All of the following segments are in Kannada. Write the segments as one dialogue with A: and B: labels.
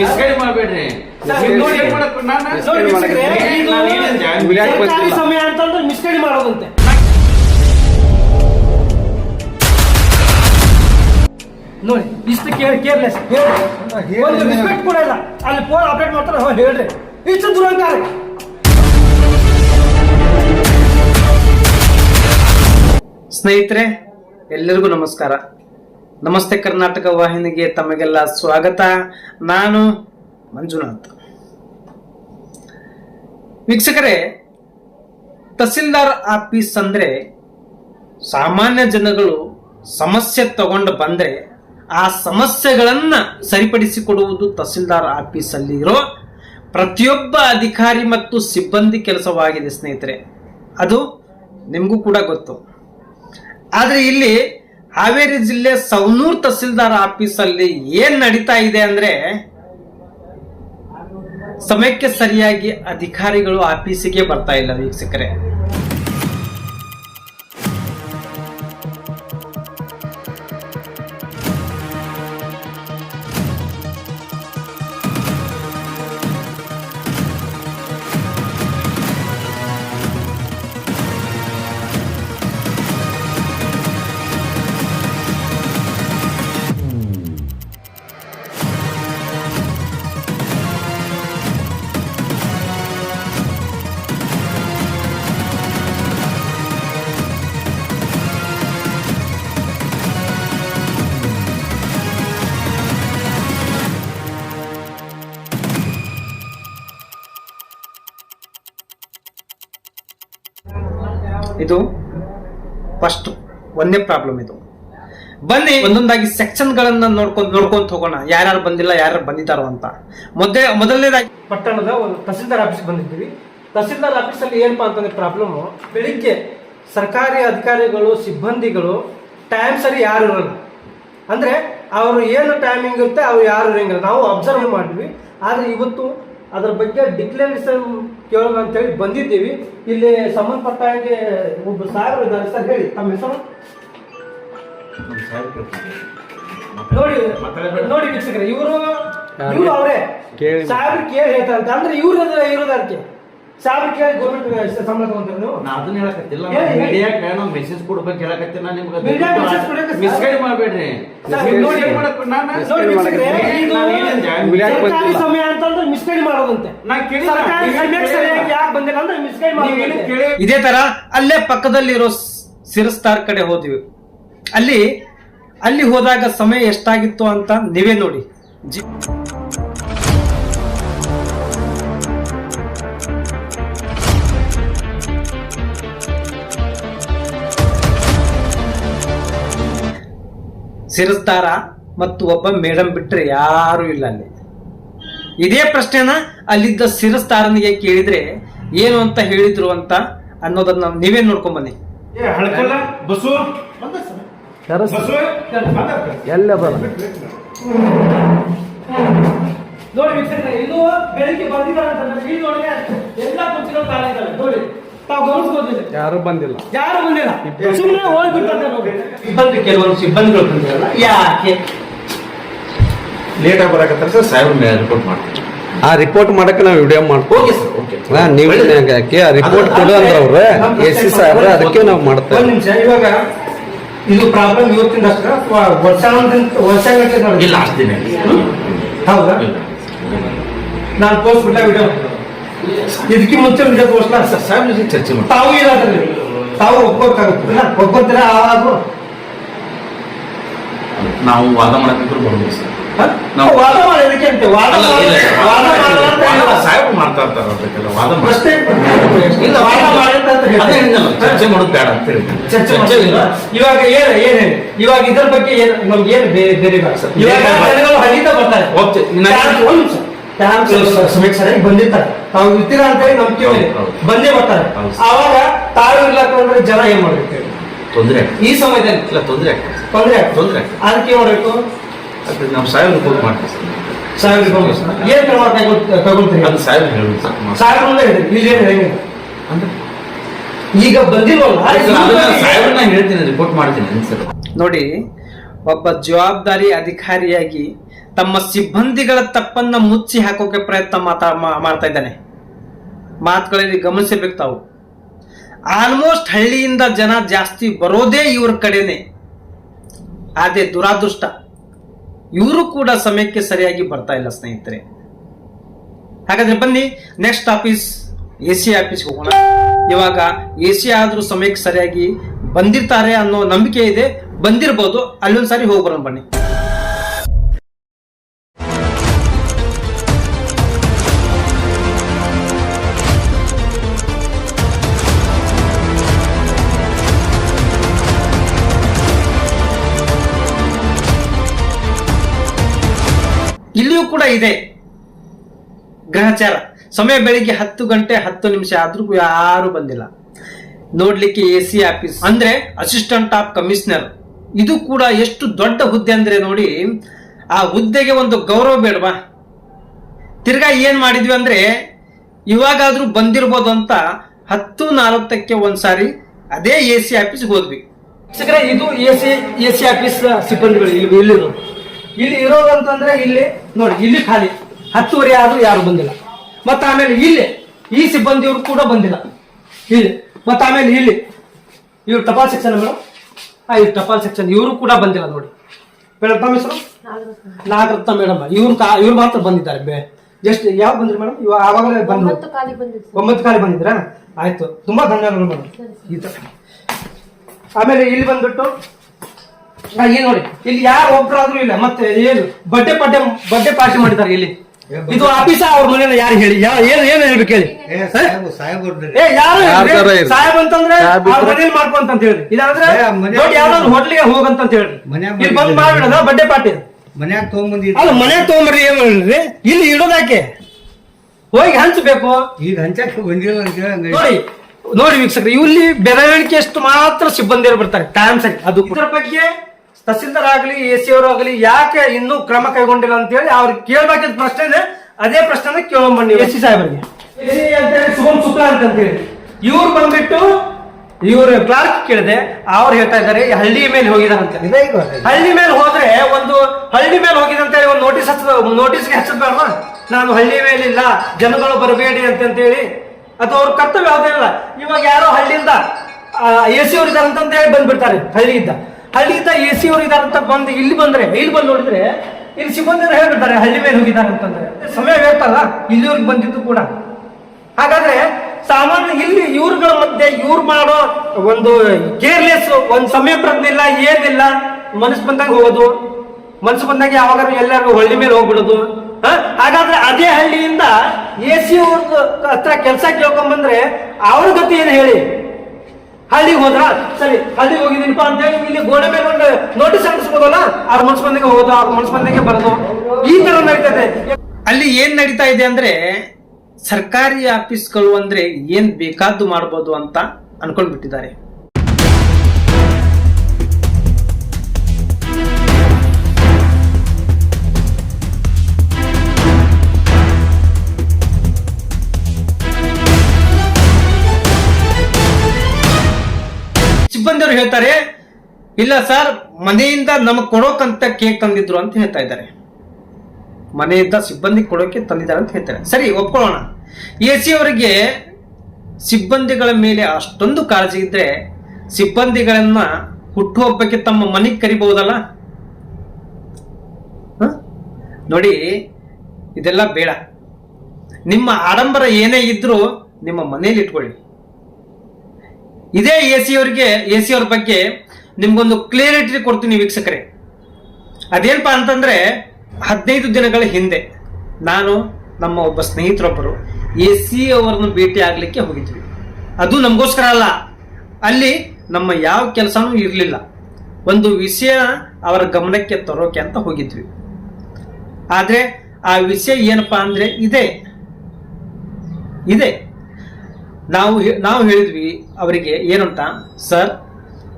A: ಮಿಸ್ಗೈಡ್ ಮಾಡ್ಬೇಡ್ರಿ.
B: ನೋಡಿ. ಸಮಯ ಅಂತಂದ್ರೆ ಮಿಸ್ಗೈಡ್ ಮಾಡೋದಂತೆ. ಇಷ್ಟು ಕೇರ್ ಕೇರ್ಲೆಸ್. ಒಂದು ರೆಸ್ಪೆಕ್ಟ್ ಕೂಡ ಇಲ್ಲ ಅಲ್ಲಿ ಫೋನ್ ಅಪ್ಡೇಟ್ ಮಾಡ್ತಾರೆ ಹೋ ಹೇಳ್ರಿ. ಇಷ್ಟು ದುರಂಕಾರ.
C: ಸ್ನೇಹಿತರೆ ಎಲ್ಲರಿಗೂ ನಮಸ್ಕಾರ. ನಮಸ್ತೆ ಕರ್ನಾಟಕ ವಾಹಿನಿಗೆ ತಮಗೆಲ್ಲ ಸ್ವಾಗತ. ನಾನು ಮಂಜುನಾಥ್. ವೀಕ್ಷಕರೇ, ತಹಸೀಲ್ದಾರ್ ಆಫೀಸ್ ಅಂದ್ರೆ ಸಾಮಾನ್ಯ ಜನಗಳು ಸಮಸ್ಯೆ ತಗೊಂಡು ಬಂದ್ರೆ ಆ ಸಮಸ್ಯೆಗಳನ್ನ ಸರಿಪಡಿಸಿಕೊಡುವುದು ತಹಸೀಲ್ದಾರ್ ಆಫೀಸಲ್ಲಿ ಇರೋ ಪ್ರತಿಯೊಬ್ಬ ಅಧಿಕಾರಿ ಮತ್ತು ಸಿಬ್ಬಂದಿ ಕೆಲಸವಾಗಿದೆ ಸ್ನೇಹಿತರೆ. ಅದು ನಿಮಗೂ ಕೂಡ ಗೊತ್ತು. ಆದ್ರೆ ಇಲ್ಲಿ ಹಾವೇರಿ ಜಿಲ್ಲೆ ಸವನೂರ್ ತಹಸೀಲ್ದಾರ್ ಆಫೀಸಲ್ಲಿ ಏನ್ ನಡೀತಾ ಇದೆ ಅಂದ್ರೆ ಸಮಯಕ್ಕೆ ಸರಿಯಾಗಿ ಅಧಿಕಾರಿಗಳು ಆಫೀಸಿಗೆ ಬರ್ತಾ ಇಲ್ಲ ವೀಕ್ಷಕರೇ. ಒಂದೇ ಪ್ರಾಬ್ಲಮ್ ಇದು. ಬನ್ನಿ, ಒಂದೊಂದಾಗಿ ಸೆಕ್ಷನ್ ಗಳನ್ನ ನೋಡ್ಕೊಂಡು ನೋಡ್ಕೊಂತ ಹೋಗೋಣ. ಯಾರ್ಯಾರು ಬಂದಿಲ್ಲ, ಯಾರ್ಯಾರು ಬಂದಿದ್ದಾರೋ ಅಂತ. ಮೊದಲೇ, ಮೊದಲನೇದಾಗಿ
B: ಪಟ್ಟಣದ ಒಂದು ತಹಸೀಲ್ದಾರ್ ಆಫೀಸ್ ಬಂದಿದ್ದೀವಿ. ತಹಸೀಲ್ದಾರ್ ಆಫೀಸಲ್ಲಿ ಏನಪ್ಪಾ ಅಂತಂದ್ರೆ ಪ್ರಾಬ್ಲಮ್ ಬೆಳಿಗ್ಗೆ ಸರ್ಕಾರಿ ಅಧಿಕಾರಿಗಳು, ಸಿಬ್ಬಂದಿಗಳು ಟೈಮ್ ಸರಿ ಯಾರು ಇರಲ್ಲ. ಅಂದ್ರೆ ಅವರು ಏನು ಟೈಮಿಂಗ್ ಇರುತ್ತೆ, ಅವ್ರು ಯಾರು ಇರಂಗಿಲ್ಲ. ನಾವು ಅಬ್ಸರ್ವ್ ಮಾಡಿದ್ವಿ. ಆದ್ರೆ ಇವತ್ತು ಅದ್ರ ಬಗ್ಗೆ ಡಿಕ್ಲರೇಷನ್ ಕೇಳೋಣ ಅಂತೇಳಿ ಬಂದಿದ್ದೀವಿ. ಇಲ್ಲಿ ಸಂಬಂಧಪಟ್ಟ ಹಾಗೆ ಒಬ್ಬ ಸಾಹೇಬರು ಇದ್ದಾರೆ ಸರ್ ಹೇಳಿ. ತಮ್ಮ ಹೆಸರು? ನೋಡಿ ನೋಡಿ ವೀಕ್ಷಕರೇ ಇವರು ಇವರು ಅವರೇ. ಸಾಹೇಬ್ರು ಕೇಳಿ ಹೇಳ್ತಾರಂತೆ ಅಂದ್ರೆ ಇವ್ರ ಇರೋದಕ್ಕೆ ಗೌರ್ಮೆಂಟ್ ಸಂಬಳ ತಗೊಂತಾರೆ ನೀವು?
A: ನಾ ಅದನ್ನ ಹೇಳಕತ್ತಿಲ್ಲ. ಮೀಡಿಯಾಕ ನಾವು ಮೆಸೇಜ್ ಕೊಡ್ಬೇಕು ಹೇಳಕತ್ತಿಲ್ಲ ನಿಮ್ಗೆ. ಮಿಸ್ಗೈಡ್ ಮಾಡ್ಬೇಡ್ರಿ.
B: ಸಮಯ ಅಂತಂದ್ರೆ ಮಿಸ್ಗೈಡ್ ಮಾಡೋದಂತೆ.
C: ಇದೇ ತರ ಅಲ್ಲೇ ಪಕ್ಕದಲ್ಲಿರೋ ಸಿರಸ್ತಾರ್ ಕಡೆ ಹೋದಿವಿ. ಅಲ್ಲಿ ಅಲ್ಲಿ ಹೋದಾಗ ಸಮಯ ಎಷ್ಟಾಗಿತ್ತು ಅಂತ ನೀವೇ ನೋಡಿ. ಜಿ- ಸಿರಸ್ತಾರ ಮತ್ತು ಒಬ್ಬ ಮೇಡಮ್ ಬಿಟ್ಟರೆ ಯಾರು ಇಲ್ಲ ಅಲ್ಲಿ ಇದೇ ಪ್ರಶ್ನೆನ ಅಲ್ಲಿದ್ದ ಸಿರಸ್ತಾರನಿಗೆ ಕೇಳಿದ್ರೆ ಏನು ಅಂತ ಹೇಳಿದ್ರು ಅಂತ ಅನ್ನೋದನ್ನ ನೀವೇ ನೋಡ್ಕೊಂಡ್ ಬನ್ನಿ. ಎಲ್ಲ ಬರ
B: ನೋಡಿ ಇದು ಬೆಳಿಗ್ಗೆ ಬಂದಿದ್ದಾರೆ ಎಲ್ಲ ತಾವು
C: ಯಾರು ಬಂದಿಲ್ಲ.
B: ಯಾರು ಬಂದಿಲ್ಲ. ಸುಮ್ಮನೆ ಹೋಗ್ಬಿಡ್ತಾರೆ ನೋಡಿ
C: ಸಿಬ್ಬಂದಿ ಕೆಲವೊಂದು ಸಿಬ್ಬಂದಿಗಳು ಬಂದಿರಲ್ಲ ಯಾಕೆ?
A: ಲೇಟ್ ಆಗಿ ಬರಕತ್ತಾರ ಸರ್ ಸಾಹೇಬ್ರ ಮೇಲೆ ರಿಪೋರ್ಟ್ ಮಾಡ್ತೀನಿ
D: ಆ ರಿಪೋರ್ಟ್ ಮಾಡಕ್ಕೆ ನಾವು ವಿಡಿಯೋ ಮಾಡ್ತೀವಿ. ನೀವು ಹಾಕಿ ಆ ರಿಪೋರ್ಟ್ ಕೊಡು ಅಂದ್ರೆ ಅವ್ರು. ಎ ಸಿ ಸಾಹೇಬ್ರೆ ಅದಕ್ಕೆ ನಾವು
B: ಒಂದ್
D: ಮಾಡ್ತೇವೆ
B: ನಿಮಿಷ ಇವಾಗ ಇದು ಪ್ರಾಬ್ಲಮ್ ಇವತ್ತಿಂದ ಅಷ್ಟೇ ಅಥವಾ ವರ್ಷ ವರ್ಷ ಗಂಟೆ
A: ಇಲ್ಲ
B: ಹೌದಾ? ನಾನು ಪೋಸ್ಟ್ ಬಿಟ್ಟ ವಿಡಿಯೋ ಇದಕ್ಕೆ ಮುಂಚೆ ವಿಡಿಯೋ
A: ಘೋಷಣೆ ಜೊತೆ ಚರ್ಚೆ ಮಾಡಿ
B: ತಾವು ಏನಾದ್ರೆ ತಾವು ಒಪ್ಕೋಬೇಕಾಗುತ್ತೆ ಒಪ್ಕೋತೀರ? ಆದ್ರೂ
A: ನಾವು ವಾದ ಮಾಡಕ್ಕಿದ್ರು ಬರ್ಬೋದು ಸರ್. ನಾವು-
B: ವಾದ ಮಾಡೋದಕ್ಕೆ ಅಂತ? ವಾದ ಹೇಳಿಲ್ಲ.
A: ಮಾಡ್ತಾ ಇರ್ತಾರೆ ಅದಕ್ಕೆಲ್ಲ ವಾದ
B: ಇಲ್ಲ ವಾದ
A: ಅದೇ ಚರ್ಚೆ ಮಾಡೋದು ಬೇಡ ಅಂತ ಹೇಳಿ.
B: ಚರ್ಚೆ ಇಲ್ಲ. ಇವಾಗ ಏನ್ ಏನ್ ಹೇಳಿ? ಇವಾಗ ಇದ್ರ ಬಗ್ಗೆ ಏನ್ ನಮ್ಗೆ ಏನು ಬೇರೆ ಬೇರೆ. ಇವಾಗ ಹರಿತಾ ಬರ್ತಾರೆ. ಯಾರು- ಒಂದ್ ನಿಮಿಷ. ಸಮಯಕ್ಕೆ ಸರಿಯಾಗಿ ಬಂದಿರ್ತಾರೆ. ತಾವು ಇರ್ತೀರ ಅಂತ ಹೇಳಿ ನಂಬಿಕೆ ಮೇಲೆ. ಬಂದೇ ಬರ್ತಾರೆ.
A: ಅವಾಗ
B: ಆವಾಗ ತಾವು ಇರ್ಲಕ್ಕಂದ್ರೆ ಜನ ಏನ್ ಮಾಡ್ಬೇಕು ಹೇಳಿ?
A: ತೊಂದರೆ
B: ಈ ಸಮಯದಲ್ಲಿ?
A: ಇಲ್ಲ ತೊಂದರೆ
B: ತೊಂದರೆ
A: ತೊಂದ್ರೆ
B: ಅದಕ್ಕೆ ಏನ್ ಮಾಡ್ಬೇಕು?
A: ಅದು ನಾವು ಸಾಹೇಬ್ರು ರಿಪೋರ್ಟ್ ಮಾಡ್ತೀವಿ ಸರ್.
B: ರೂಪಾಯಿ ಏನ್ ಕ್ರಮ ತಗೊಳ್ತೀರಿ
A: ಅದು ಸಾಹೇಬ್ರು ಹೇಳಿ ಸರ್.
B: ಅಂದ್ರೆ ಹೇಳಿ ಇಲ್ಲಿ ಏನ್ ಹೇಳಿ?
A: ಅಂದ್ರೆ?
B: ಈಗ ಬಂದಿಲ್ವಲ್ಲ?
A: ಸಾಹೇಬ್ರನ್ನ ಹೇಳ್ತೀನಿ ರಿಪೋರ್ಟ್ ಮಾಡ್ತೀನಿ
C: ನೋಡಿ ಒಬ್ಬ ಜವಾಬ್ದಾರಿ ಅಧಿಕಾರಿಯಾಗಿ ತಮ್ಮ ಸಿಬ್ಬಂದಿಗಳ ತಪ್ಪನ್ನ ಮುಚ್ಚಿ ಹಾಕೋಕೆ ಪ್ರಯತ್ನ ಮಾತಾ ಮಾಡ್ತಾ ಇದ್ದಾನೆ. ಮಾತುಗಳಲ್ಲಿ ಗಮನಿಸಬೇಕು ತಾವು. ಆಲ್ಮೋಸ್ಟ್ ಹಳ್ಳಿಯಿಂದ ಜನ ಜಾಸ್ತಿ ಬರೋದೇ ಇವ್ರ ಕಡೆನೆ. ಅದೇ ದುರಾದೃಷ್ಟ. ಇವರು ಕೂಡ ಸಮಯಕ್ಕೆ ಸರಿಯಾಗಿ ಬರ್ತಾ ಇಲ್ಲ ಸ್ನೇಹಿತರೆ. ಹಾಗಾದ್ರೆ ಬನ್ನಿ ನೆಕ್ಸ್ಟ್ ಆಫೀಸ್ ಎ ಸಿ ಆಫೀಸ್ಗೆ ಹೋಗೋಣ. ಇವಾಗ ಎ ಸಿ ಆದ್ರೂ ಸಮಯಕ್ಕೆ ಸರಿಯಾಗಿ ಬಂದಿರ್ತಾರೆ ಅನ್ನೋ ನಂಬಿಕೆ ಇದೆ. ಬಂದಿರ್ಬೋದು ಅಲ್ಲೊಂದ್ ಹೋಗ್ಬರೋಣ ಹೋಗಿ ಬರೋಣ ಬನ್ನಿ. ಇದೆ. ಗ್ರಹಚಾರ. ಸಮಯ ಬೆಳಿಗ್ಗೆ ಹತ್ತು ಗಂಟೆ ಹತ್ತು ನಿಮಿಷ ಆದ್ರೂ ಯಾರು ಬಂದಿಲ್ಲ. ನೋಡ್ಲಿಕ್ಕೆ ಎ ಸಿ ಆಫೀಸ್. ಅಂದ್ರೆ ಅಸಿಸ್ಟೆಂಟ್ ಆಫ್ ಕಮಿಷನರ್. ಇದು ಕೂಡ ಎಷ್ಟು ದೊಡ್ಡ ಹುದ್ದೆ ಅಂದ್ರೆ ನೋಡಿ, ಆ ಹುದ್ದೆಗೆ ಒಂದು ಗೌರವ ಬೇಡವಾ? ತಿರ್ಗಾ ಏನ್ ಮಾಡಿದ್ವಿ ಅಂದ್ರೆ, ಇವಾಗಾದ್ರೂ ಬಂದಿರ್ಬೋದು ಅಂತ ಹತ್ತು ನಾಲ್ಕಕ್ಕೆ ಒಂದ್ಸಾರಿ ಅದೇ ಎ ಸಿ ಆಫೀಸ್ಗೆ ಹೋದ್ವಿ.
B: ಇದು A C A C office ಸಿಬ್ಬಂದಿಗಳು ಇಲ್ಲಿ ಇಲ್ಲಿ ಇರೋದಂತಂದ್ರೆ ಇಲ್ಲಿ ನೋಡಿ ಇಲ್ಲಿ ಖಾಲಿ. ಹತ್ತುವರೆ ಆದ್ರೂ ಯಾರು ಬಂದಿಲ್ಲ. ಮತ್ತೆ ಆಮೇಲೆ ಇಲ್ಲಿ ಈ ಸಿಬ್ಬಂದಿಯವರು ಕೂಡ ಬಂದಿಲ್ಲ. ಇಲ್ಲಿ ಮತ್ತೆ ಆಮೇಲೆ ಇಲ್ಲಿ ಇವ್ರು ಟಪಾಲ್ ಸೆಕ್ಷನ್ ಮೇಡಮ್? ಆ ಇವ್ರು ಟಪಾಲ್ ಸೆಕ್ಷನ್ ಇವರು ಕೂಡ ಬಂದಿಲ್ಲ ನೋಡಿ. ಮೇಡಮ್ ತಮ್ಮ ಹೆಸರು? ನಾಗರತ್ನ ಮೇಡಮ್. ಇವ್ರು ಇವ್ರು ಮಾತ್ರ ಬಂದಿದ್ದಾರೆ ಬೇ. ಜಸ್ಟ್ ಯಾವಾಗ ಬಂದ್ರಿ ಮೇಡಮ್? ಇವಾಗ ಆವಾಗಲೇ ಬಂದ್ರು.
E: ಒಂಬತ್ತು
B: ಕಾಲಿ. ಬಂದಿದ್ರಾ? ಆಯ್ತು. ತುಂಬಾ ಧನ್ಯವಾದಗಳು ಮೇಡಮ್. ಈ ತರ. ಆಮೇಲೆ ಇಲ್ಲಿ ಬಂದ್ಬಿಟ್ಟು ಇಲ್ಲಿ ನೋಡಿ. ಇಲ್ಲಿ ಯಾರು ಒಬ್ರಾದ್ರೂ ಇಲ್ಲ. ಮತ್ತೆ ಏನು? ಬಡ್ಡೆ ಪಡ್ಡೆ ಬಡ್ಡೆ ಪಾರ್ಟಿ ಮಾಡಿದ್ದಾರೆ ಇಲ್ಲಿ. ಇದು ಆಫೀಸ ಅವ್ರ ಮನೇಲಿ ಯಾರು ಹೇಳಿ? ಯಾ- ಏನು ಏನು ಹೇಳ್ಬೇಕು ಹೇಳಿ?
F: ಕೇಳಿ ಸಾಹೇಬ್
B: ಅಂತಂದ್ರೆ ಮನೇಲಿ ಮಾಡ್ಕೊಂತ ಅಂತ ಹೇಳಿ. ಇಲ್ಲಾಂದ್ರೆ ಯಾವ್ದಾದ್ರು ಹೋಟ್ಲಿಗೆ ಹೋಗಂತ ಹೇಳಿ.
F: ಮನ್ಯಾಗ
B: ಇಲ್ಲಿ ಬಂದ್ ಮಾಡ್ಬಿಡದ ಬಡ್ಡೆ ಪಾರ್ಟಿ.
F: ಮನ್ಯಾಗ ತಗೊಂಬಂದಿ
B: ಅಲ್ಲ ಮನ್ಯಾಗ ತಗೊಂಬರ್ರಿ ಏನ್ ಹೇಳ್ರಿ ಇಲ್ಲಿ ಇಡೋದಾಕೆ ಹೋಗಿ ಹಂಚಬೇಕು.
F: ಈಗ ಹಂಚಕ್ಕೆ ಬಂದಿಲ್ಲ ಅಂತ ಹೇಳಿ
B: ನೋಡಿ ನೋಡಿ ವೀಕ್ಷಕರು ಇಲ್ಲಿ ಬೆರವಣಿಗೆ ಎಷ್ಟು ಮಾತ್ರ ಸಿಬ್ಬಂದಿಯರು ಬರ್ತಾರೆ. ಟೈಮ್ ಸರಿ ಅದು ಇದ್ರ ಬಗ್ಗೆ ತಹಸೀಲ್ದಾರ್ ಆಗಲಿ ಎ ಸಿ ಅವರು ಆಗಲಿ ಯಾಕೆ ಇನ್ನೂ ಕ್ರಮ ಕೈಗೊಂಡಿಲ್ಲ ಅಂತ ಹೇಳಿ ಅವ್ರಿಗೆ ಕೇಳ್ಬೇಕಿದ್ದ ಪ್ರಶ್ನೆ ಇದೆ. ಅದೇ ಪ್ರಶ್ನೆ ಕೇಳೋಣ ಎಸ್ ಸಿ ಸಾಹೇಬರಿಗೆ. ಸುಗಮ್ ಸುಖ ಅಂತ ಹೇಳಿ ಇವ್ರು ಬಂದ್ಬಿಟ್ಟು ಇವ್ರು ಕ್ಲಾರ್ಕ್ ಕೇಳಿದೆ ಅವ್ರು ಹೇಳ್ತಾ ಇದ್ದಾರೆ ಹಳ್ಳಿ ಮೇಲೆ ಹೋಗಿದಾರಂತೆ
F: ಅಂತ.
B: ಹಳ್ಳಿ ಮೇಲೆ ಹೋದ್ರೆ ಒಂದು ಹಳ್ಳಿ ಮೇಲೆ ಹೋಗಿದೆ ಅಂತ ಹೇಳಿ ಒಂದು ನೋಟಿಸ್ ಹಚ್ಚ ನೋಟಿಸ್ಗೆ ಹಚ್ಚಬೇಡ ನಾನು ಹಳ್ಳಿ ಮೇಲೆ ಇಲ್ಲ ಜನಗಳು ಬರಬೇಡಿ ಅಂತ ಹೇಳಿ ಅದು ಅವ್ರ ಕರ್ತವ್ಯ ಯಾವುದಿಲ್ಲ ಇವಾಗ ಯಾರೋ ಹಳ್ಳಿಯಿಂದ ಎ ಸಿ ಅವ್ರು ಇದ್ದಾರೆ ಅಂತ ಹೇಳಿ ಬಂದ್ಬಿಡ್ತಾರೆ ಹಳ್ಳಿಯಿಂದ. ಹಳ್ಳಿಯಿಂದ ಎ ಸಿ ಅವ್ರು ಇದಾರೆ ಅಂತ ಬಂದು ಇಲ್ಲಿ ಬಂದ್ರೆ, ಇಲ್ಲಿ ಬಂದು ನೋಡಿದ್ರೆ, ಇಲ್ಲಿ ಸಿಬ್ಬಂದಿ ಹೇಳ್ಬಿಡ್ತಾರೆ, ಹಳ್ಳಿ ಮೇಲೆ ಹೋಗಿದ್ದಾರೆ ಅಂತಂದ್ರೆ. ಸಮಯ ಹೇಳ್ತಲ್ಲ ಇಲ್ಲಿವ್ರಿಗೆ ಬಂದಿದ್ದು ಕೂಡ. ಹಾಗಾದ್ರೆ ಸಾಮಾನ್ಯ ಇಲ್ಲಿ ಇವ್ರಗಳ ಮಧ್ಯೆ ಇವ್ರು ಮಾಡೋ ಒಂದು ಕೇರ್ಲೆಸ್ ಒಂದು ಸಮಯ ಪ್ರಜ್ಞೆ ಇಲ್ಲ ಏನಿಲ್ಲ. ಮನಸ್ಸು ಬಂದಾಗ ಹೋಗೋದು. ಮನಸ್ಸು ಬಂದಾಗ ಯಾವಾಗ ಎಲ್ಲರಿಗೂ ಹಳ್ಳಿ ಮೇಲೆ ಹೋಗ್ಬಿಡೋದು? ಹಾಗಾದ್ರೆ ಅದೇ ಹಳ್ಳಿಯಿಂದ ಎ ಸಿ ಅವ್ರ ಹತ್ರ ಕೆಲಸ ಕೇಳ್ಕೊಂಬಂದ್ರೆ ಅವ್ರ ಗತಿ ಏನು ಹೇಳಿ? ಹಳ್ಳಿಗೆ ಹೋದ್ರ, ಸರಿ, ಹಳ್ಳಿಗೆ ಹೋಗಿದ್ದೀನಪ್ಪ ಅಂತ ಹೇಳಿ ಇಲ್ಲಿ ಗೋಡೆ ಮೇಲೆ ಒಂದು ನೋಟಿಸ್ ಅಂಟಿಸ್ಬೋದಲ್ಲ? ಅವ್ರ ಮನ್ಸ್ ಮಂದಿಗೆ ಹೋಗೋದು ಅವ್ರ ಮನ್ಸ್ ಮಂದಿಗೆ ಬರೋದು. ಈ ತರ ನಡೀತದೆ.
C: ಅಲ್ಲಿ ಏನ್ ನಡೀತಾ ಇದೆ ಅಂದ್ರೆ ಸರ್ಕಾರಿ ಆಫೀಸ್ಗಳು ಅಂದ್ರೆ ಏನ್ ಬೇಕಾದ್ದು ಮಾಡ್ಬೋದು ಅಂತ ಅನ್ಕೊಂಡ್ಬಿಟ್ಟಿದ್ದಾರೆ. ಇಲ್ಲ ಸರ್, ಮನೆಯಿಂದ ನಮಗೆ ಕೊಡೋಕಂತ ಕೇಕ್ ತಂದಿದ್ರು ಅಂತ ಹೇಳ್ತಾ ಇದ್ದಾರೆ. ಮನೆಯಿಂದ ಸಿಬ್ಬಂದಿ ಕೊಡೋಕೆ ತಂದಿದ್ದಾರೆ ಅಂತ ಹೇಳ್ತಾರೆ. ಸರಿ, ಒಪ್ಕೊಳ್ಳೋಣ. ಎ ಸಿ ಅವರಿಗೆ ಸಿಬ್ಬಂದಿಗಳ ಮೇಲೆ ಅಷ್ಟೊಂದು ಕಾಳಜಿ ಇದ್ರೆ ಸಿಬ್ಬಂದಿಗಳನ್ನ ಹುಟ್ಟುಹಬ್ಬಕ್ಕೆ ತಮ್ಮ ಮನೆಗೆ ಕರಿಬಹುದಲ್ಲ? ನೋಡಿ, ಇದೆಲ್ಲ ಬೇಡ. ನಿಮ್ಮ ಆಡಂಬರ ಏನೇ ಇದ್ರೂ ನಿಮ್ಮ ಮನೇಲಿ ಇಟ್ಕೊಳ್ಳಿ. ಇದೇ ಎ ಸಿ ಅವರಿಗೆ, ಎ ಸಿ ಅವ್ರ ಬಗ್ಗೆ ನಿಮ್ಗೊಂದು ಕ್ಲಿಯರಿಟಿ ಕೊಡ್ತೀನಿ ವೀಕ್ಷಕರೇ. ಅದೇನಪ್ಪ ಅಂತಂದ್ರೆ, ಹದಿನೈದು ದಿನಗಳ ಹಿಂದೆ ನಾನು ನಮ್ಮ ಒಬ್ಬ ಸ್ನೇಹಿತರೊಬ್ಬರು ಎ ಸಿ ಅವರನ್ನು ಭೇಟಿ ಆಗ್ಲಿಕ್ಕೆ ಹೋಗಿದ್ವಿ. ಅದು ನಮಗೋಸ್ಕರ ಅಲ್ಲ. ಅಲ್ಲಿ ನಮ್ಮ ಯಾವ ಕೆಲಸನೂ ಇರಲಿಲ್ಲ. ಒಂದು ವಿಷಯ ಅವರ ಗಮನಕ್ಕೆ ತರೋಕೆ ಅಂತ ಹೋಗಿದ್ವಿ. ಆದ್ರೆ ಆ ವಿಷಯ ಏನಪ್ಪಾ ಅಂದ್ರೆ ಇದೆ. ಇದೆ. ನಾವು ನಾವು ಹೇಳಿದ್ವಿ ಅವರಿಗೆ ಏನಂತ, ಸರ್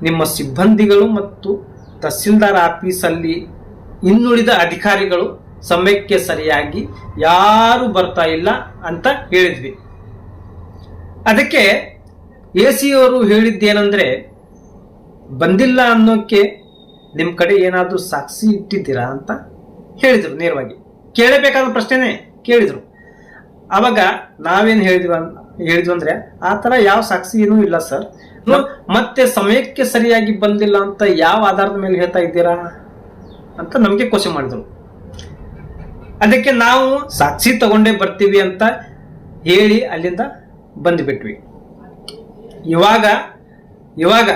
C: ನಿಮ್ಮ ಸಿಬ್ಬಂದಿಗಳು ಮತ್ತು ತಹಸೀಲ್ದಾರ್ ಆಫೀಸಲ್ಲಿ ಇನ್ನುಳಿದ ಅಧಿಕಾರಿಗಳು ಸಮಯಕ್ಕೆ ಸರಿಯಾಗಿ ಯಾರು ಬರ್ತಾ ಇಲ್ಲ ಅಂತ ಹೇಳಿದ್ವಿ. ಅದಕ್ಕೆ ಎ ಸಿ ಅವರು ಹೇಳಿದ್ದೇನೆಂದ್ರೆ, ಬಂದಿಲ್ಲ ಅನ್ನೋಕ್ಕೆ ನಿಮ್ಮ ಕಡೆ ಏನಾದರೂ ಸಾಕ್ಷಿ ಇಟ್ಟಿದ್ದೀರಾ ಅಂತ ಹೇಳಿದರು ನೇರವಾಗಿ. ಕೇಳಬೇಕಾದ ಪ್ರಶ್ನೆನೇ ಕೇಳಿದರು. ಆವಾಗ ನಾವೇನು ಹೇಳಿದ್ವಿ ಹೇಳಿದ್ವಿ ಅಂದರೆ, ಆ ಥರ ಯಾವ ಸಾಕ್ಷಿ ಏನೂ ಇಲ್ಲ ಸರ್. ಮತ್ತೆ ಸಮಯಕ್ಕೆ ಸರಿಯಾಗಿ ಬಂದಿಲ್ಲ ಅಂತ ಯಾವ ಆಧಾರದ ಮೇಲೆ ಹೇಳ್ತಾ ಇದ್ದೀರಾ ಅಂತ ನಮಗೆ ಕ್ವಶನ್ ಮಾಡಿದ್ರು. ಅದಕ್ಕೆ ನಾವು ಸಾಕ್ಷಿ ತಗೊಂಡೇ ಬರ್ತೀವಿ ಅಂತ ಹೇಳಿ ಅಲ್ಲಿಂದ ಬಂದ್ಬಿಟ್ವಿ. ಇವಾಗ ಇವಾಗ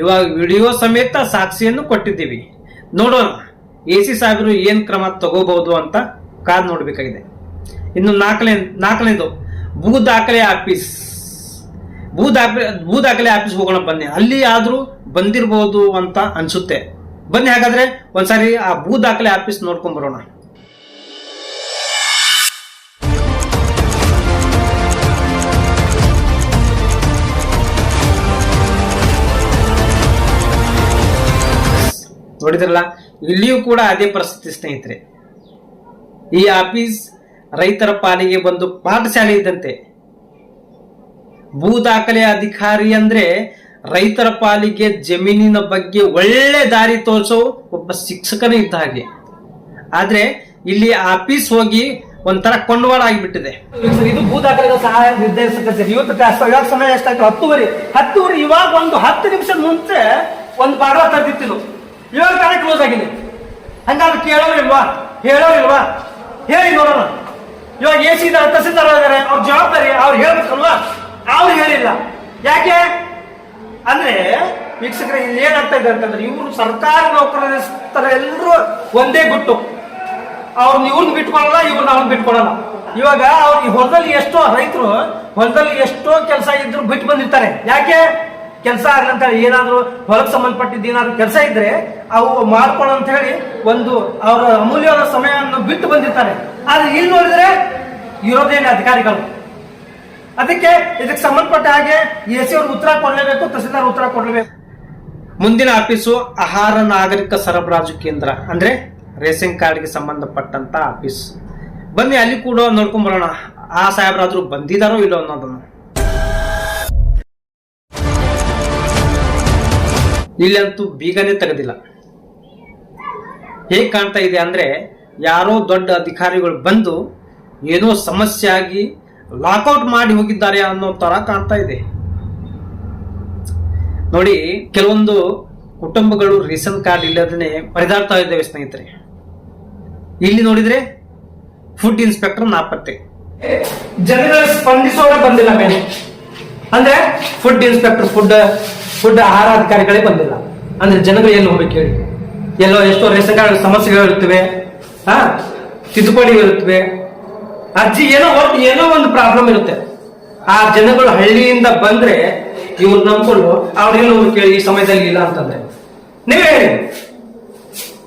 C: ಇವಾಗ ವಿಡಿಯೋ ಸಮೇತ ಸಾಕ್ಷಿಯನ್ನು ಕೊಟ್ಟಿದ್ದೀವಿ. ನೋಡೋಣ, ಎ ಸಿ ಸಾಹೇಬರು ಏನ್ ಕ್ರಮ ತಗೋಬಹುದು ಅಂತ ಕಾದ್ ನೋಡ್ಬೇಕಾಗಿದೆ. ಇನ್ನು ನಾಲ್ಕನೇ, ನಾಲ್ಕನೇದು, ಭೂ ದಾಖಲೆ ಆಫೀಸ್. ಭೂ ದಾಖಲೆ ಭೂ ದಾಖಲೆ ಆಫೀಸ್ ಹೋಗೋಣ ಬನ್ನಿ. ಅಲ್ಲಿ ಆದ್ರೂ ಬಂದಿರಬಹುದು ಅಂತ ಅನ್ಸುತ್ತೆ. ಬನ್ನಿ ಹಾಗಾದ್ರೆ ಒಂದ್ಸಾರಿ ಆ ಭೂ ದಾಖಲೆ ಆಫೀಸ್ ನೋಡ್ಕೊಂಡ್ ಬರೋಣ. ನೋಡಿದ್ರಲ್ಲ, ಇಲ್ಲಿಯೂ ಕೂಡ ಅದೇ ಪರಿಸ್ಥಿತಿ ಸ್ನೇಹಿತರೆ. ಈ ಆಫೀಸ್ ರೈತರ ಪಾಲಿಗೆ ಬಂದು ಪಾಠಶಾಲೆ ಇದ್ದಂತೆ. ಭೂ ದಾಖಲೆ ಅಧಿಕಾರಿ ಅಂದ್ರೆ ರೈತರ ಪಾಲಿಗೆ ಜಮೀನಿನ ಬಗ್ಗೆ ಒಳ್ಳೆ ದಾರಿ ತೋರಿಸೋ ಒಬ್ಬ ಶಿಕ್ಷಕನೇ ಇದ್ದ ಹಾಗೆ. ಆದ್ರೆ ಇಲ್ಲಿ ಆಫೀಸ್ ಹೋಗಿ ಒಂಥರ ಕೊಂಡವಾಳ ಆಗಿಬಿಟ್ಟಿದೆ.
B: ಇದು ಭೂ ದಾಖಲೆಗಳ ಸಹಾಯ ಕಚೇರಿ ಇವತ್ತು ಇವಾಗ ಸಮಯ ಎಷ್ಟಾಯ್ತು? ಹತ್ತುವರೆ ಹತ್ತುವರೆ, ಇವಾಗ ಒಂದು ಹತ್ತು ನಿಮಿಷದ ಮುಂಚೆ ಒಂದು ಬಾಗಿಲ ತರ್ತಿತ್ತು ಇವಾಗ ತಾನೇ ಕ್ಲೋಸ್ ಆಗಿದೆ. ಹಂಗಾದ್ರೆ ಕೇಳೋರಿಲ್ವಾ? ಹೇಳೋರಿಲ್ವಾ? ಹೇಳಿ ನೋಡೋಣ. ಇವಾಗ ಎ ಸಿ ಇದ್ದಾರೆ ತಹಸೀಲ್ದಾರ್ ಅವ್ರ ಜವಾಬ್ದಾರಿ ಅವ್ರು ಹೇಳ್ಬೇಕಲ್ವಾ? ಅವ್ರು ಹೇಳಿಲ್ಲ. ಯಾಕೆ? ಅಂದ್ರೆ ವೀಕ್ಷಕರ, ಇಲ್ಲಿ ಏನಾಗ್ತಾ ಇದೆ ಅಂತಂದ್ರೆ ಇವರು ಸರ್ಕಾರಿ ನೌಕರರ ಎಲ್ಲರೂ ಒಂದೇ ಗುಟ್ಟು. ಅವ್ರನ್ನ ಇವ್ರನ್ನ ಬಿಟ್ಕೊಳಲ್ಲ ಇವ್ರನ್ನ ಅವ್ರನ್ನ ಬಿಟ್ಕೊಡಲ್ಲ ಇವಾಗ ಅವ್ರ ಈ ಹೊಲದಲ್ಲಿ ಎಷ್ಟೋ ರೈತರು, ಹೊಲದಲ್ಲಿ ಎಷ್ಟೋ ಕೆಲಸ ಇದ್ರು ಬಿಟ್ಟು ಬಂದಿರ್ತಾರೆ. ಯಾಕೆ? ಕೆಲಸ ಆಗ್ಲಂತ ಏನಾದ್ರು ಹೊಲಕ್ಕೆ ಸಂಬಂಧಪಟ್ಟಿದ್ದು ಏನಾದ್ರು ಕೆಲಸ ಇದ್ರೆ ಅವು ಮಾಡ್ಕೊಳ್ಳ ಅಂತ ಹೇಳಿ ಒಂದು ಅವರ ಅಮೂಲ್ಯವಾದ ಸಮಯವನ್ನು ಬಿಟ್ಟು ಬಂದಿರ್ತಾರೆ. ಆದ್ರೆ ಇಲ್ಲಿ ನೋಡಿದ್ರೆ ಇರೋದೇನೆ ಅಧಿಕಾರಿಗಳು. ಅದಕ್ಕೆ ಇದಕ್ಕೆ ಸಂಬಂಧಪಟ್ಟ ಹಾಗೆ ಎ ಸಿ ಅವ್ರು ಉತ್ತರ ಕೊಡಲೇಬೇಕು, ತಹಸೀಲ್ದಾರ್ ಉತ್ತರ ಕೊಡಲೇಬೇಕು.
C: ಮುಂದಿನ ಆಫೀಸು ಆಹಾರ ನಾಗರಿಕ ಸರಬರಾಜು ಕೇಂದ್ರ, ಅಂದ್ರೆ ರೇಷನ್ ಕಾರ್ಡ್ಗೆ ಸಂಬಂಧಪಟ್ಟಂತ ಆಫೀಸ್. ಬನ್ನಿ, ಅಲ್ಲಿ ಕೂಡ ನೋಡ್ಕೊಂಡ್ ಬರೋಣ. ಆ ಸಾಹೇಬ್ರಾದ್ರೂ ಬಂದಿದಾರೋ ಇಲ್ಲೋ ಅನ್ನೋದನ್ನು. ಇಲ್ಲಂತೂ ಬೀಗನೇ ತೆಗೆದಿಲ್ಲ. ಹೇಗೆ ಕಾಣ್ತಾ ಇದೆ ಅಂದ್ರೆ ಯಾರೋ ದೊಡ್ಡ ಅಧಿಕಾರಿಗಳು ಬಂದು ಏನೋ ಸಮಸ್ಯೆ ಆಗಿ ಲಾಕೌಟ್ ಮಾಡಿ ಹೋಗಿದ್ದಾರೆ ಅನ್ನೋ ತರ ಕಾಣ್ತಾ ಇದೆ. ನೋಡಿ, ಕೆಲವೊಂದು ಕುಟುಂಬಗಳು ರೇಷನ್ ಕಾರ್ಡ್ ಇಲ್ಲದೇ ಪರಿದಾಡ್ತಾ ಇದ್ದೇವೆ ಸ್ನೇಹಿತರೆ. ಇಲ್ಲಿ ನೋಡಿದ್ರೆ ಫುಡ್ ಇನ್ಸ್ಪೆಕ್ಟರ್ ನಾಪತ್ತೆ.
B: ಜನರ ಸ್ಪಂದಿಸೋರ ಬಂದಿಲ್ಲ ಮೇಲೆ. ಅಂದ್ರೆ ಫುಡ್ ಇನ್ಸ್ಪೆಕ್ಟರ್ ಫುಡ್ ಫುಡ್ ಆಹಾರ ಅಧಿಕಾರಿಗಳೇ ಬಂದಿಲ್ಲ. ಅಂದ್ರೆ ಜನಗಳು ಎಲ್ಲಿ ಹೋಗ್ಬೇಕು ಹೇಳಿ ಎಲ್ಲೋ ಎಷ್ಟೋ ರೇಷನ್ ಕಾರ್ಡ್ ಸಮಸ್ಯೆಗಳು ಇರ್ತವೆ ಹಾ ತಿದ್ದುಪಡಿಗಳು ಇರುತ್ತವೆ. ಅರ್ಜಿ ಏನೋ ಒಟ್ಟು ಏನೋ ಒಂದು ಪ್ರಾಬ್ಲಮ್ ಇರುತ್ತೆ. ಆ ಜನಗಳು ಹಳ್ಳಿಯಿಂದ ಬಂದ್ರೆ ಇವ್ರು ನಂಬ್ಕೊಂಡು ಅವ್ರೇನು ಹೋಗ್ಬೇಕು ಕೇಳಿ, ಈ ಸಮಯದಲ್ಲಿ ಇಲ್ಲ ಅಂತಂದ್ರೆ. ನೀವೇ ಹೇಳಿ.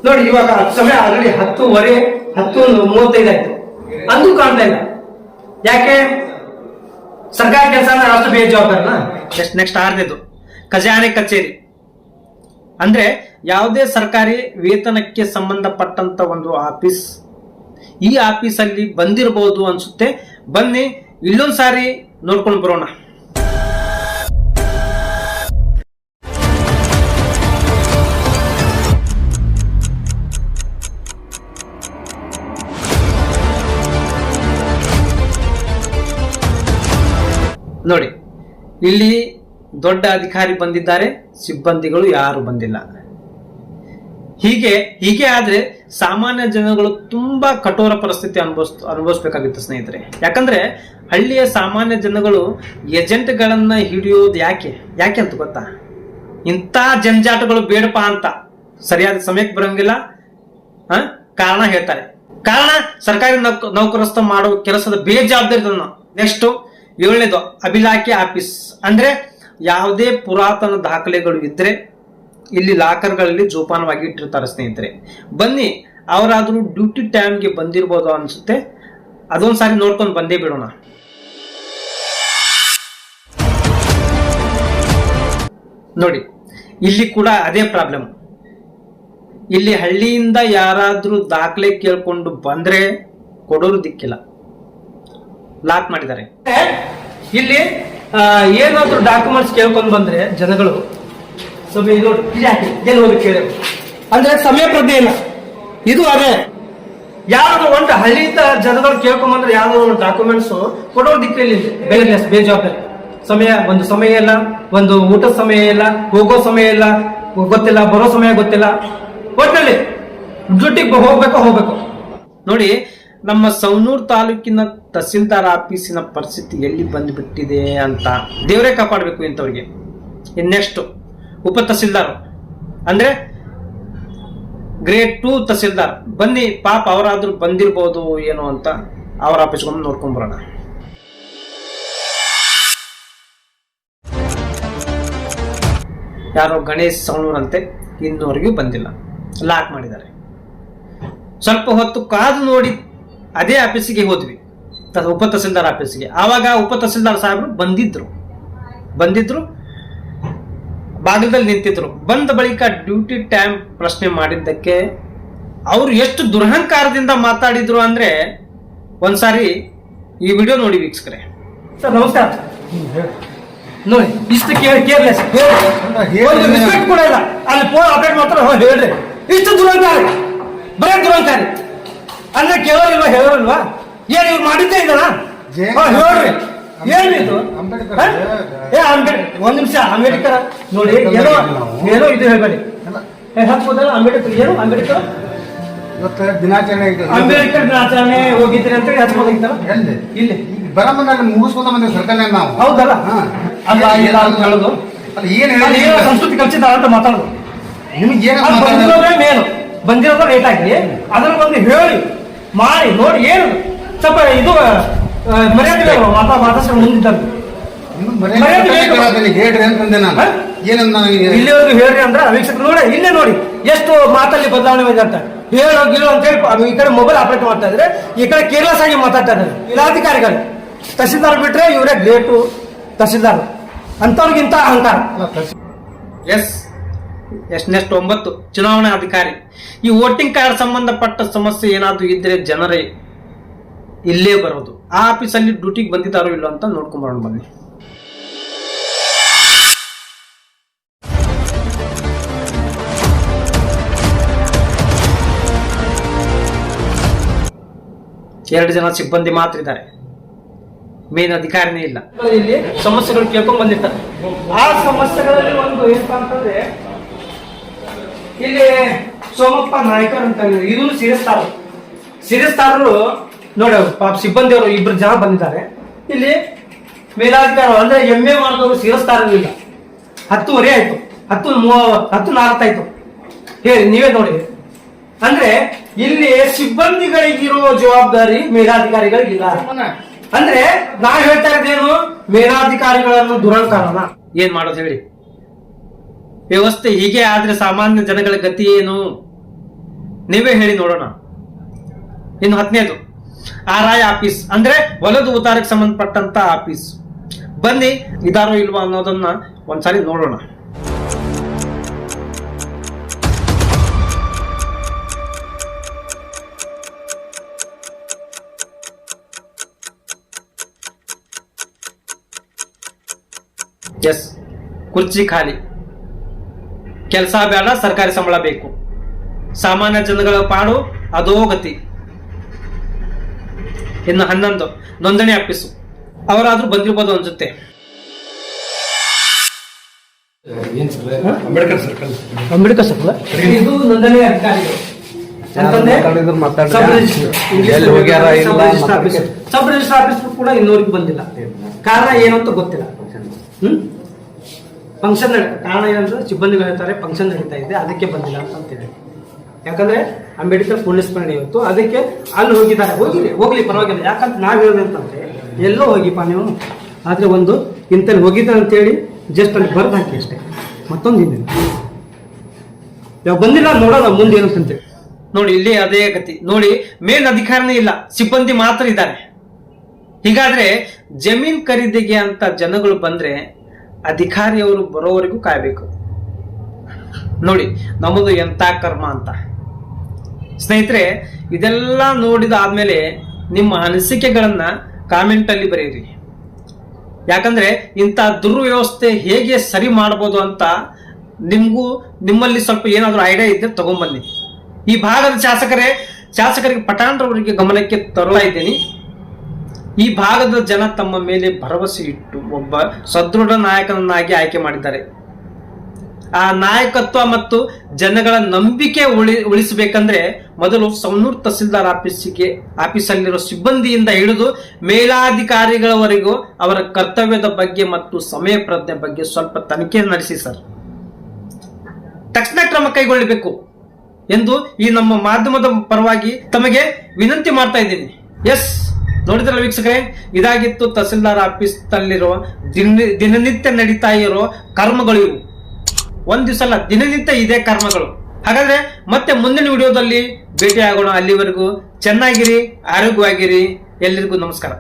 B: ನೋಡಿ, ಇವಾಗ ಸಮಯ ಆಲ್ರೆಡಿ ಹತ್ತುವರೆ, ಹತ್ತು ಮೂವತ್ತೈದು ಆಯ್ತು. ಅಂದು ಕಾಣ್ತಾ ಇಲ್ಲ. ಯಾಕೆ? ಸರ್ಕಾರ ಕೆಲಸ ಅಂದ್ರೆ ಅಷ್ಟು ಬೇಜವಾಬ್ದಾರನ?
C: ನೆಕ್ಸ್ಟ್ ನೆಕ್ಸ್ಟ್ ಆರನೇದು. ಖಜಾನೆ ಕಚೇರಿ. ಅಂದ್ರೆ ಯಾವುದೇ ಸರ್ಕಾರಿ ವೇತನಕ್ಕೆ ಸಂಬಂಧಪಟ್ಟಂತ ಒಂದು ಆಫೀಸ್ ಈ ಆಫೀಸಲ್ಲಿ ಬಂದಿರಬಹುದು ಅನ್ಸುತ್ತೆ. ಬನ್ನಿ, ಇಲ್ಲೊಂದ್ ಸಾರಿ ನೋಡ್ಕೊಂಡು ಬರೋಣ. ನೋಡಿ, ಇಲ್ಲಿ ದೊಡ್ಡ ಅಧಿಕಾರಿ ಬಂದಿದ್ದಾರೆ, ಸಿಬ್ಬಂದಿಗಳು ಯಾರು ಬಂದಿಲ್ಲ. ಹೀಗೆ ಹೀಗೆ ಆದ್ರೆ ಸಾಮಾನ್ಯ ಜನಗಳು ತುಂಬಾ ಕಠೋರ ಪರಿಸ್ಥಿತಿ ಅನುಭವಿಸ್, ಅನುಭವಿಸ್ಬೇಕಾಗಿತ್ತು ಸ್ನೇಹಿತರೆ. ಯಾಕಂದ್ರೆ ಹಳ್ಳಿಯ ಸಾಮಾನ್ಯ ಜನಗಳು ಏಜೆಂಟ್ಗಳನ್ನ ಹಿಡಿಯೋದು ಯಾಕೆ? ಯಾಕೆ ಅಂತ ಗೊತ್ತಾ? ಇಂಥ ಜಂಜಾಟಗಳು ಬೇಡಪ್ಪ ಅಂತ ಸರಿಯಾದ ಸಮಯಕ್ಕೆ ಬರಂಗಿಲ್ಲ. ಹ? ಕಾರಣ ಹೇಳ್ತಾರೆ. ಕಾರಣ ಸರ್ಕಾರಿ ನೌಕ ನೌಕರಸ್ಥ ಮಾಡುವ ಕೆಲಸದ ಬೇಜವಾಬ್ದಾರಿ ನೆಕ್ಸ್ಟ್ ಏಳನೇದು ಅಭಿಲಾಖೆ ಆಫೀಸ್. ಅಂದ್ರೆ ಯಾವುದೇ ಪುರಾತನ ದಾಖಲೆಗಳು ಇದ್ರೆ ಇಲ್ಲಿ ಲಾಕರ್ಗಳಲ್ಲಿ ಜೋಪಾನವಾಗಿ ಇಟ್ಟಿರ್ತಾರೆ ಸ್ನೇಹಿತರೆ. ಬನ್ನಿ, ಅವರಾದ್ರೂ ಡ್ಯೂಟಿ ಟೈಮ್ಗೆ ಬಂದಿರ್ಬೋದು ಅನ್ಸುತ್ತೆ. ಅದೊಂದ್ಸಾರಿ ನೋಡ್ಕೊಂಡು ಬಂದೇ ಬಿಡೋಣ. ನೋಡಿ, ಇಲ್ಲಿ ಕೂಡ ಅದೇ ಪ್ರಾಬ್ಲಮ್. ಇಲ್ಲಿ ಹಳ್ಳಿಯಿಂದ ಯಾರಾದರೂ ದಾಖಲೆ ಕೇಳ್ಕೊಂಡು ಬಂದ್ರೆ ಕೊಡೋರು ದಿಕ್ಕಿಲ್ಲ. ಲಾಕ್ ಮಾಡಿದ್ದಾರೆ.
B: ಇಲ್ಲಿ ಏನಾದರೂ ಏನಾದ್ರೂ ಡಾಕ್ಯುಮೆಂಟ್ಸ್ ಕೇಳ್ಕೊಂಡು ಬಂದ್ರೆ ಜನಗಳು ಇದು ನೋಡಿ, ಇದು ಅಂದ್ರೆ ಸಮಯ ಪ್ರಜ್ಞೆ ಇಲ್ಲ ಇದು ಅದೇ ಯಾರು ಒಂದು ಹಳ್ಳಿಯಿಂದ ಜನಗಳು ಕೇಳ್ಕೊಂಬಂದ್ರೆ ಯಾವ್ದೋ ಒಂದು ಡಾಕ್ಯುಮೆಂಟ್ಸ್ ಕೊಡೋ ದಿಕ್ಕಲ್ಲಿ ಬೇರೆ ಬೇಜವಾಬ್ದಾರಿ ಸಮಯ ಒಂದು ಸಮಯ ಇಲ್ಲ. ಒಂದು ಊಟದ ಸಮಯ ಇಲ್ಲ. ಹೋಗೋ ಸಮಯ ಇಲ್ಲ. ಗೊತ್ತಿಲ್ಲ ಬರೋ ಸಮಯ ಗೊತ್ತಿಲ್ಲ. ಒಟ್ಟಿನಲ್ಲಿ ಡ್ಯೂಟಿಗೆ ಹೋಗ್ಬೇಕು ಹೋಗ್ಬೇಕು.
C: ನೋಡಿ ನಮ್ಮ ಸೌನೂರ್ ತಾಲೂಕಿನ ತಹಸೀಲ್ದಾರ್ ಆಫೀಸಿನ ಪರಿಸ್ಥಿತಿ ಎಲ್ಲಿ ಬಂದ್ಬಿಟ್ಟಿದೆ ಅಂತ ದೇವರೇ ಕಾಪಾಡಬೇಕು ಇಂಥವ್ರಿಗೆ. ನೆಕ್ಸ್ಟ್ ಉಪ ತಹಸೀಲ್ದಾರ್. ಅಂದ್ರೆ ಗ್ರೇಡ್ ಟೂ ತಹಸೀಲ್ದಾರ್. ಬನ್ನಿ, ಪಾಪ ಅವರಾದ್ರೂ ಬಂದಿರ್ಬೋದು ಏನೋ ಅಂತ ಅವ್ರ ಆಫೀಸ್ಗೊಂಡು ನೋಡ್ಕೊಂಬರೋಣ ಯಾರೋ ಗಣೇಶ್ ಸೌಣೂರಂತೆ ಇನ್ನೂವರೆಗೂ ಬಂದಿಲ್ಲ. ಲಾಕ್ ಮಾಡಿದ್ದಾರೆ. ಸ್ವಲ್ಪ ಹೊತ್ತು ಕಾದು ನೋಡಿ ಅದೇ ಆಫೀಸಿಗೆ ಹೋದ್ವಿ. ಉಪ ತಹಸೀಲ್ದಾರ್ ಆಫೀಸಿಗೆ. ಆವಾಗ ಉಪ ತಹಸೀಲ್ದಾರ್ ಸಾಹೇಬರು ಬಂದಿದ್ರು. ಬಂದಿದ್ರು. ಬಾಗಿಲದಲ್ಲಿ ನಿಂತಿದ್ರು. ಬಂದ ಬಳಿಕ ಡ್ಯೂಟಿ ಟೈಮ್ ಪ್ರಶ್ನೆ ಮಾಡಿದ್ದಕ್ಕೆ ಅವರು ಎಷ್ಟು ದುರಹಂಕಾರದಿಂದ ಮಾತಾಡಿದ್ರು ಅಂದ್ರೆ ಒಂದ್ಸಾರಿ ಈ ವಿಡಿಯೋ ನೋಡಿ ವೀಕ್ಷಕರೇ.
B: ಸರ್ ನಮಸ್ಕಾರ. ನೋಡಿ ಇಷ್ಟು ಕೇರ್ ಕೇರ್ಲೆಸ್ ಒಂದು ರೆಸ್ಪೆಕ್ಟ್ ಕೂಡ ಇಲ್ಲ. ಅಲ್ಲಿ ಫೋನ್ ಅಪ್ಡೇಟ್ ಮಾಡ್ತಾರೆ ಹೋ ಹೇಳ್ರಿ. ಇಷ್ಟು ದುರಂಕಾರಿ ಬರೇ ದುರಂಕಾರಿ ಅಂದ್ರೆ ಕೇಳೋರಿಲ್ವಾ ಹೇಳೋರಿಲ್ವಾ? ಏನ್ ಇವ್ರು ಮಾಡಿದ್ದೇ ಇದಲ್ಲ ಹೇಳ್ರಿ. ಏನಿದು?
F: ಅಂಬೇಡ್ಕರ್.
B: ಏ ಅಂಬೇಡ್ಕರ್ ಒಂದ್ ನಿಮಿಷ ಅಂಬೇಡ್ಕರ್ ನೋಡಿ ಏನೋ ಏನೋ ಇದು ಹೇಳ್ಬೇಡಿ. ಹಾಕ್ಬೋದಲ್ಲ ಅಂಬೇಡ್ಕರ್ ಏನು ಅಂಬೇಡ್ಕರ್?
F: ಇವತ್ತು ದಿನಾಚರಣೆ.
B: ಅಂಬೇಡ್ಕರ್ ದಿನಾಚರಣೆ ಹೋಗಿದ್ರಿ ಅಂತ ಹಚ್ಬೋದಾಗಿತ್ತಲ್ಲ
F: ಎಲ್ಲಿ?
B: ಇಲ್ಲಿ.
F: ಬರಮ್ಮ ಮುಗಿಸ್ಕೊಂಡ ಬಂದ ಸರ್ಕಾರ ನಾವು?
B: ಹೌದಲ್ಲ. ಅಲ್ಲ ಇಲ್ಲ ಅಂತ ಹೇಳೋದು?
F: ಅಲ್ಲ ಏನ್ ಹೇಳಿ
B: ಸಂಸ್ಕೃತಿ ಕಲ್ಸಿದ ಅಂತ ಮಾತಾಡೋದು.
F: ನಿಮ್ಗೆ ಏನು
B: ಬಂದಿರೋದೇ ಮೇಲು. ಬಂದಿರೋದು ಲೇಟ್ ಆಗಿ. ಅದನ್ನ ಬಂದು ಹೇಳಿ ಮಾಡಿ ನೋಡಿ ಏನು? ಸ್ವಲ್ಪ ಇದು ಮರ್ಯಾದೆ ಮುಂದಿದ್ದಾರೆ.
F: ಹೇಳ್ರಿ ಅಂತಂದೆ ನಾನು? ಏನಂದ
B: ಇಲ್ಲಿವರೆಗೂ ಹೇಳ್ರಿ ಅಂದ್ರೆ ವೀಕ್ಷಕರು ನೋಡಿ ಇಲ್ಲೇ ನೋಡಿ. ಎಷ್ಟು ಮಾತಲ್ಲಿ ಬದಲಾವಣೆ ಇದೆ ಅಂತ. ಹೇಳೋ ಅಂತ ಹೇಳಿ ಈ ಕಡೆ ಮೊಬೈಲ್ ಆಪರೇಟ್ ಮಾಡ್ತಾ ಇದ್ರೆ ಈ ಕಡೆ ಕೇರ್ಲೆಸ್ ಆಗಿ ಮಾತಾಡ್ತಾ ಇದ್ದಾರೆ. ಇಲಾಧಿಕಾರಿಗಳು. ತಹಸೀಲ್ದಾರ್ ಬಿಟ್ರೆ ಇವರೇ ಗ್ರೇಟು ತಹಸೀಲ್ದಾರ್. ಅಂತವ್ರಿಗಿಂತ ಅಹಂಕಾರ.
C: ಎಸ್ ಎಸ್ ನೆಕ್ಸ್ಟ್ ಒಂಬತ್ತು. ಚುನಾವಣಾ ಅಧಿಕಾರಿ. ಈ ವೋಟಿಂಗ್ ಕಾರ್ಡ್ ಸಂಬಂಧಪಟ್ಟ ಸಮಸ್ಯೆ ಏನಾದ್ರೂ ಇದ್ರೆ ಜನರೇ ಇಲ್ಲೇ ಬರೋದು. ಆ ಆಫೀಸಲ್ಲಿ ಡ್ಯೂಟಿಗೆ ಬಂದಿದ್ದಾರೋ ಇಲ್ಲೋ ಅಂತ ನೋಡ್ಕೊಂಬರೋಣ ಬನ್ನಿ. ಎರಡು ಜನ ಸಿಬ್ಬಂದಿ ಮಾತ್ರ ಇದ್ದಾರೆ. ಮೇನ್ ಅಧಿಕಾರಿನೇ ಇಲ್ಲ.
B: ಇಲ್ಲಿ ಸಮಸ್ಯೆಗಳು ಕೇಳ್ಕೊಂಡ್ ಬಂದಿರ್ತಾರೆ. ಆ ಸಮಸ್ಯೆಗಳಲ್ಲಿ ಒಂದು ಏನಪ್ಪ ಅಂತಂದ್ರೆ, ಇಲ್ಲಿ ಸೋಮಪ್ಪ ನಾಯ್ಕರ್ ಅಂತ ಇದನ್ನು ಸೀರಿಯಸ್ ಸಿರಿಸ್ತಾರರು ನೋಡಿ, ಪಾಪ ಸಿಬ್ಬಂದಿಯವರು ಇಬ್ರು ಜನ ಬಂದಿದ್ದಾರೆ. ಇಲ್ಲಿ ಮೇಲಾಧಿಕಾರ ಅಂದ್ರೆ ಎಮ್ಮೆ ಮಾಡಿದವರು ಸಿರಿಸ್ತಾರಲಿಲ್ಲ ಹತ್ತುವರೆ ಆಯ್ತು. ಹತ್ತು ಮೂವ- ಹತ್ತು ನಾಲ್ಕಾಯ್ತು ಹೇಳಿ, ನೀವೇ ನೋಡಿ. ಅಂದ್ರೆ ಇಲ್ಲಿ ಸಿಬ್ಬಂದಿಗಳಿಗಿರೋ ಜವಾಬ್ದಾರಿ ಮೇಲಾಧಿಕಾರಿಗಳಿಗಿಲ್ಲ. ಅಂದ್ರೆ ನಾ ಹೇಳ್ತಾ ಇದ್ದೇನು ಮೇಲಾಧಿಕಾರಿಗಳನ್ನು ದುರಂಕಾರನ
C: ಏನ್ ಮಾಡೋದು ಹೇಳಿ? ವ್ಯವಸ್ಥೆ ಹೀಗೆ ಆದ್ರೆ ಸಾಮಾನ್ಯ ಜನಗಳ ಗತಿ ಏನು? ನೀವೇ ಹೇಳಿ ನೋಡೋಣ. ಇನ್ನು ಹತ್ತನೇದು ಆರ್ ಐ ಆಫೀಸ್ ಅಂದ್ರೆ ಹೊಲದ ಉತ್ತಾರಕ್ಕೆ ಸಂಬಂಧಪಟ್ಟಂತ ಆಫೀಸ್. ಬನ್ನಿ, ಇದಾರೋ ಇಲ್ವಾ ಅನ್ನೋದನ್ನ ಒಂದ್ಸಾರಿ ನೋಡೋಣ. ಎಸ್, ಕುರ್ಚಿ ಖಾಲಿ. ಕೆಲಸ ಬೇಡ, ಸರ್ಕಾರಿ ಸಂಬಳ ಬೇಕು. ಸಾಮಾನ್ಯ ಜನಗಳ ಪಾಡು, ಅದೋ ಗತಿ. ಇನ್ನು ಹನ್ನೊಂದು. ನೋಂದಣಿ ಆಫೀಸು. ಅವರಾದ್ರೂ ಬಂದಿರ್ಬೋದು ಅನ್ಸುತ್ತೆ.
A: ಅಂಬೇಡ್ಕರ್ ಸರ್ಕಲ್
B: ಅಂಬೇಡ್ಕರ್ ಸರ್ ಇದು ನೋಂದಣಿ ಅಧಿಕಾರಿಗಳು. Sub registrar. ಆಫೀಸ್. ಕೂಡ ಇನ್ನೂರಿಗೆ ಬಂದಿಲ್ಲ. ಕಾರಣ ಏನು ಅಂತ ಗೊತ್ತಿಲ್ಲ. ಹ್ಮ್? ಫಂಕ್ಷನ್ ಕಾರಣ ಏನಂದ್ರೆ ಸಿಬ್ಬಂದಿಗಳು ಹೇಳ್ತಾರೆ ಫಂಕ್ಷನ್ ನಡೀತಾ ಇದೆ ಅದಕ್ಕೆ ಬಂದಿಲ್ಲ ಅಂತ ಅಂತೇಳಿ ಯಾಕಂದ್ರೆ ಅಂಬೇಡ್ಕರ್ ಪುಣ್ಯಸ್ಮರಣೆ ಇವತ್ತು ಅದಕ್ಕೆ ಅಲ್ಲಿ ಹೋಗಿದ್ದಾರೆ. ಹೋಗಿರಿ ಹೋಗ್ಲಿ, ಪರವಾಗಿಲ್ಲ. ಯಾಕಂತ ನಾವ್ ಹೇಳಿದಂತಂದ್ರೆ ಎಲ್ಲೋ ಹೋಗಿಪ್ಪ ನೀವು. ಆದ್ರೆ ಒಂದು ಇಂತಲ್ಲಿ ಹೋಗಿದ್ದ ಅಂತೇಳಿ ಜಸ್ಟ್ ಅಲ್ಲಿ ಬರ್ದು ಹಾಕಿ ಅಷ್ಟೇ. ಮತ್ತೊಂದು ಹಿಂದಿನ ಯಾವ ಬಂದಿಲ್ಲ ನೋಡೋಣ, ಮುಂದೆ ಏನು ಅಂತೇಳಿ
C: ನೋಡಿ, ಇಲ್ಲಿ ಅದೇ ಗತಿ. ನೋಡಿ, ಮೇನ್ ಅಧಿಕಾರನೇ ಇಲ್ಲ. ಸಿಬ್ಬಂದಿ ಮಾತ್ರ ಇದ್ದಾರೆ. ಹೀಗಾದ್ರೆ ಜಮೀನ್ ಖರೀದಿಗೆ ಅಂತ ಜನಗಳು ಬಂದ್ರೆ ಅಧಿಕಾರಿಯವರು ಬರೋವರೆಗೂ ಕಾಯ್ಬೇಕು. ನೋಡಿ ನಮ್ಮದು ಎಂತ ಕರ್ಮ ಅಂತ. ಸ್ನೇಹಿತರೆ, ಇದೆಲ್ಲ ನೋಡಿದಾದ್ಮೇಲೆ ನಿಮ್ಮ ಅನಿಸಿಕೆಗಳನ್ನ ಕಾಮೆಂಟ್ ಅಲ್ಲಿ ಬರೆಯಿರಿ. ಯಾಕಂದ್ರೆ ಇಂಥ ದುರ್ವ್ಯವಸ್ಥೆ ಹೇಗೆ ಸರಿ ಮಾಡ್ಬೋದು ಅಂತ ನಿಮ್ಗೂ ನಿಮ್ಮಲ್ಲಿ ಸ್ವಲ್ಪ ಏನಾದರೂ ಐಡಿಯಾ ಇದ್ರೆ ತಗೊಂಬನ್ನಿ. ಈ ಭಾಗದ ಶಾಸಕರೇ, ಶಾಸಕರಿಗೆ ಪಠಾಣ್ರವರಿಗೆ ಗಮನಕ್ಕೆ ತರಲಾ ಇದ್ದೀನಿ. ಈ ಭಾಗದ ಜನ ತಮ್ಮ ಮೇಲೆ ಭರವಸೆ ಇಟ್ಟು ಒಬ್ಬ ಸದೃಢ ನಾಯಕನನ್ನಾಗಿ ಆಯ್ಕೆ ಮಾಡಿದ್ದಾರೆ. ಆ ನಾಯಕತ್ವ ಮತ್ತು ಜನಗಳ ನಂಬಿಕೆ ಉಳಿ, ಉಳಿಸಬೇಕಂದ್ರೆ ಮೊದಲು ಸಂನೂರ್ ತಹಸೀಲ್ದಾರ್ ಆಫೀಸಿಗೆ, ಆಫೀಸಲ್ಲಿರೋ ಸಿಬ್ಬಂದಿಯಿಂದ ಹಿಡಿದು ಮೇಲಾಧಿಕಾರಿಗಳವರೆಗೂ ಅವರ ಕರ್ತವ್ಯದ ಬಗ್ಗೆ ಮತ್ತು ಸಮಯ ಪ್ರಜ್ಞೆ ಬಗ್ಗೆ ಸ್ವಲ್ಪ ತನಿಖೆ ನಡೆಸಿ ಸರ್. ತಕ್ಷಣ ಕ್ರಮ ಕೈಗೊಳ್ಳಬೇಕು ಎಂದು ಈ ನಮ್ಮ ಮಾಧ್ಯಮದ ಪರವಾಗಿ ತಮಗೆ ವಿನಂತಿ ಮಾಡ್ತಾ ಇದ್ದೀನಿ. ಎಸ್, ನೋಡಿದ್ರಲ್ಲ ವೀಕ್ಷಕರೇ, ಇದಾಗಿತ್ತು ತಹಸೀಲ್ದಾರ್ ಆಫೀಸ್ ನಲ್ಲಿರುವ ದಿನ, ದಿನನಿತ್ಯ ನಡೀತಾ ಇರೋ ಕರ್ಮಗಳಿವು ಒಂದ್ ದಿವಸ ಅಲ್ಲ, ದಿನನಿತ್ಯ ಇದೇ ಕರ್ಮಗಳು. ಹಾಗಾದ್ರೆ ಮತ್ತೆ ಮುಂದಿನ ವಿಡಿಯೋದಲ್ಲಿ ಭೇಟಿ ಆಗೋಣ ಅಲ್ಲಿವರೆಗೂ ಚೆನ್ನಾಗಿರಿ, ಆರೋಗ್ಯವಾಗಿರಿ. ಎಲ್ಲರಿಗೂ ನಮಸ್ಕಾರ.